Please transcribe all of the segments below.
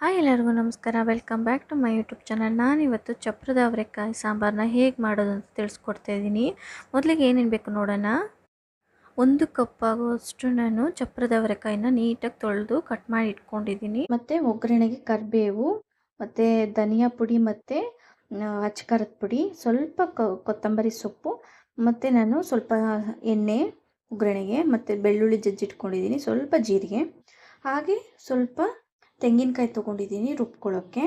Hi ಎಲ್ಲರಿಗೂ ನಮಸ್ಕಾರ. Welcome back to my YouTube channel ನಾನಿವತ್ತು ಚಪ್ರದ ಅವರೆಕಾಯಿ ಸಾಂಬಾರನ್ನ ಹೇಗೆ ಮಾಡೋದು ಅಂತ ತಿಳಿಸ್ಕೊಡ್ತಾ ಇದ್ದೀನಿ. ಮೊದಲಿಗೆ ಏನೇನು ಬೇಕು ನೋಡೋಣ. ಒಂದು ಕಪ್ ಆಗುವಷ್ಟು ನಾನು ಚಪ್ರದ ಅವರೆಕಾಯಿನ ನೀಟಾಗಿ ತೊಳೆದು ಕಟ್ ಮಾಡಿ ಇಟ್ಕೊಂಡಿದ್ದೀನಿ. ಮತ್ತು ಒಗ್ಗರಣೆಗೆ ಕರಿಬೇವು, ಮತ್ತು ಧನಿಯಾ ಪುಡಿ, ಮತ್ತು ಅಚ್ಕಾರದ ಪುಡಿ, ಸ್ವಲ್ಪ ಕೊತ್ತಂಬರಿ ಸೊಪ್ಪು, ಮತ್ತು ನಾನು ಸ್ವಲ್ಪ ಎಣ್ಣೆ ಒಗ್ಗರಣೆಗೆ, ಮತ್ತು ಬೆಳ್ಳುಳ್ಳಿ ಜಜ್ಜಿಟ್ಕೊಂಡಿದ್ದೀನಿ, ಸ್ವಲ್ಪ ಜೀರಿಗೆ. ಹಾಗೆ ಸ್ವಲ್ಪ ತೆಂಗಿನಕಾಯಿ ತೊಗೊಂಡಿದ್ದೀನಿ ರುಬ್ಕೊಳ್ಳೋಕ್ಕೆ.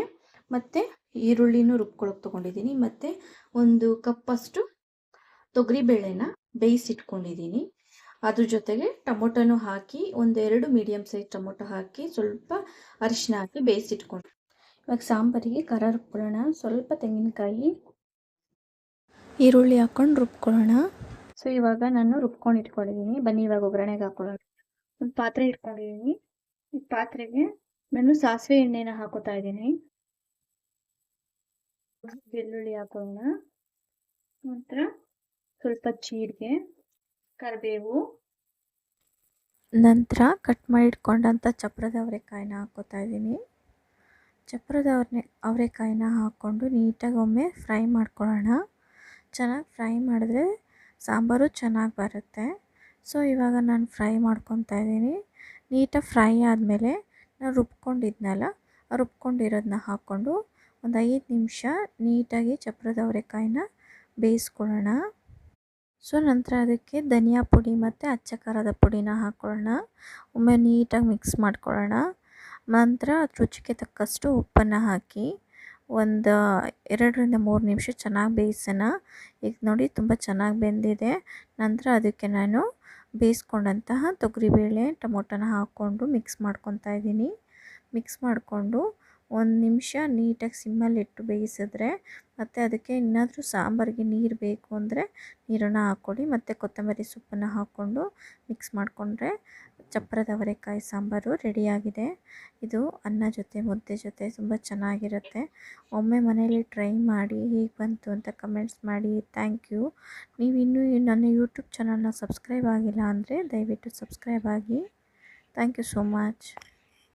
ಮತ್ತು ಈರುಳ್ಳಿನೂ ರುಬ್ಕೊಳ್ಳೋಕೆ ತೊಗೊಂಡಿದ್ದೀನಿ. ಮತ್ತು ಒಂದು ಕಪ್ಪಷ್ಟು ತೊಗರಿಬೇಳೆನ ಬೇಯಿಸಿಟ್ಕೊಂಡಿದ್ದೀನಿ. ಅದ್ರ ಜೊತೆಗೆ ಟೊಮೊಟೊನೂ ಹಾಕಿ ಒಂದೆರಡು ಮೀಡಿಯಮ್ ಸೈಜ್ ಟೊಮೊಟೊ ಹಾಕಿ ಸ್ವಲ್ಪ ಅರಿಶಿನ ಹಾಕಿ ಬೇಯಿಸಿಟ್ಕೊಂಡು. ಇವಾಗ ಸಾಂಬಾರಿಗೆ ಖಾರ ರುಬ್ಕೊಳ್ಳೋಣ. ಸ್ವಲ್ಪ ತೆಂಗಿನಕಾಯಿ, ಈರುಳ್ಳಿ ಹಾಕ್ಕೊಂಡು ರುಬ್ಕೊಳ್ಳೋಣ. ಸೊ, ಇವಾಗ ನಾನು ರುಬ್ಕೊಂಡು ಇಟ್ಕೊಂಡಿದ್ದೀನಿ ಬನ್ನಿ, ಇವಾಗ ಒಗ್ಗರಣೆಗೆ ಹಾಕೊಳ್ಳೋಣ. ಒಂದು ಪಾತ್ರೆ ಇಟ್ಕೊಂಡಿದ್ದೀನಿ. ಈ ಪಾತ್ರೆಗೆ ನಾನು ಸಾಸಿವೆ ಎಣ್ಣೆನ ಹಾಕೋತಾ ಇದ್ದೀನಿ. ಬೆಳ್ಳುಳ್ಳಿ ಹಾಕೋಣ. ನಂತರ ಸ್ವಲ್ಪ ಜೀರಿಗೆ, ಕರಿಬೇವು. ನಂತರ ಕಟ್ ಮಾಡಿ ಇಟ್ಕೊಂಡಂಥ ಚಪ್ರದ ಅವರೆಕಾಯಿನ ಹಾಕೋತಾ ಇದ್ದೀನಿ. ಚಪ್ರದ ಅವ್ರನ್ನ ಅವರೆಕಾಯಿನ ಹಾಕ್ಕೊಂಡು ನೀಟಾಗಿ ಒಮ್ಮೆ ಫ್ರೈ ಮಾಡ್ಕೊಳ್ಳೋಣ. ಚೆನ್ನಾಗಿ ಫ್ರೈ ಮಾಡಿದ್ರೆ ಸಾಂಬಾರು ಚೆನ್ನಾಗಿ ಬರುತ್ತೆ. ಸೊ, ಇವಾಗ ನಾನು ಫ್ರೈ ಮಾಡ್ಕೊತಾ ಇದ್ದೀನಿ. ನೀಟಾಗಿ ಫ್ರೈ ಆದಮೇಲೆ ನಾನು ರುಬ್ಕೊಂಡಿದ್ನಲ್ಲ ರುಬ್ಕೊಂಡಿರೋದನ್ನ ಹಾಕ್ಕೊಂಡು ಒಂದು ಐದು ನಿಮಿಷ ನೀಟಾಗಿ ಚಪ್ರದ ಅವರೆಕಾಯಿನ ಬೇಯಿಸ್ಕೊಳ್ಳೋಣ. ಸೊ, ನಂತರ ಅದಕ್ಕೆ ಧನಿಯಾ ಪುಡಿ ಮತ್ತು ಅಚ್ಚ ಖಾರದ ಪುಡಿನ ಹಾಕ್ಕೊಳ್ಳೋಣ ಒಮ್ಮೆ ನೀಟಾಗಿ ಮಿಕ್ಸ್ ಮಾಡ್ಕೊಳ್ಳೋಣ. ನಂತರ ರುಚಿಗೆ ತಕ್ಕಷ್ಟು ಉಪ್ಪನ್ನು ಹಾಕಿ ಒಂದು ಎರಡರಿಂದ ಮೂರು ನಿಮಿಷ ಚೆನ್ನಾಗಿ ಬೇಯಿಸೋಣ. ಈಗ ನೋಡಿ ತುಂಬ ಚೆನ್ನಾಗಿ ಬೆಂದಿದೆ. ನಂತರ ಅದಕ್ಕೆ ನಾನು ಬೇಯಿಸ್ಕೊಂಡಂತಹ ತೊಗರಿಬೇಳೆ ಟೊಮೊಟೊನ ಹಾಕ್ಕೊಂಡು ಮಿಕ್ಸ್ ಮಾಡ್ಕೊತಾ ಇದ್ದೀನಿ. ಮಿಕ್ಸ್ ಮಾಡಿಕೊಂಡು ಒಂದು ನಿಮಿಷ ನೀಟಾಗಿ ಸಿಮ್ಮಲ್ಲಿಟ್ಟು ಬೇಯಿಸಿದ್ರೆ ಮತ್ತು ಅದಕ್ಕೆ ಏನಾದರೂ ಸಾಂಬಾರಿಗೆ ನೀರು ಬೇಕು ಅಂದರೆ ನೀರನ್ನು ಹಾಕ್ಕೊಳ್ಳಿ. ಮತ್ತು ಕೊತ್ತಂಬರಿ ಸೊಪ್ಪನ್ನು ಹಾಕ್ಕೊಂಡು ಮಿಕ್ಸ್ ಮಾಡಿಕೊಂಡ್ರೆ ಚಪ್ಪರದ ಅವರೆಕಾಯಿ ಸಾಂಬಾರು ರೆಡಿಯಾಗಿದೆ. ಇದು ಅನ್ನ ಜೊತೆ, ಮುದ್ದೆ ಜೊತೆ ತುಂಬ ಚೆನ್ನಾಗಿರುತ್ತೆ. ಒಮ್ಮೆ ಮನೇಲಿ ಟ್ರೈ ಮಾಡಿ ಹೇಗೆ ಬಂತು ಅಂತ ಕಮೆಂಟ್ಸ್ ಮಾಡಿ. ಥ್ಯಾಂಕ್ ಯು ನೀವು ಇನ್ನೂ ನನ್ನ ಯೂಟ್ಯೂಬ್ ಚಾನಲ್ನ ಸಬ್ಸ್ಕ್ರೈಬ್ ಆಗಿಲ್ಲ ಅಂದರೆ ದಯವಿಟ್ಟು ಸಬ್ಸ್ಕ್ರೈಬ್ ಆಗಿ. Thank you so much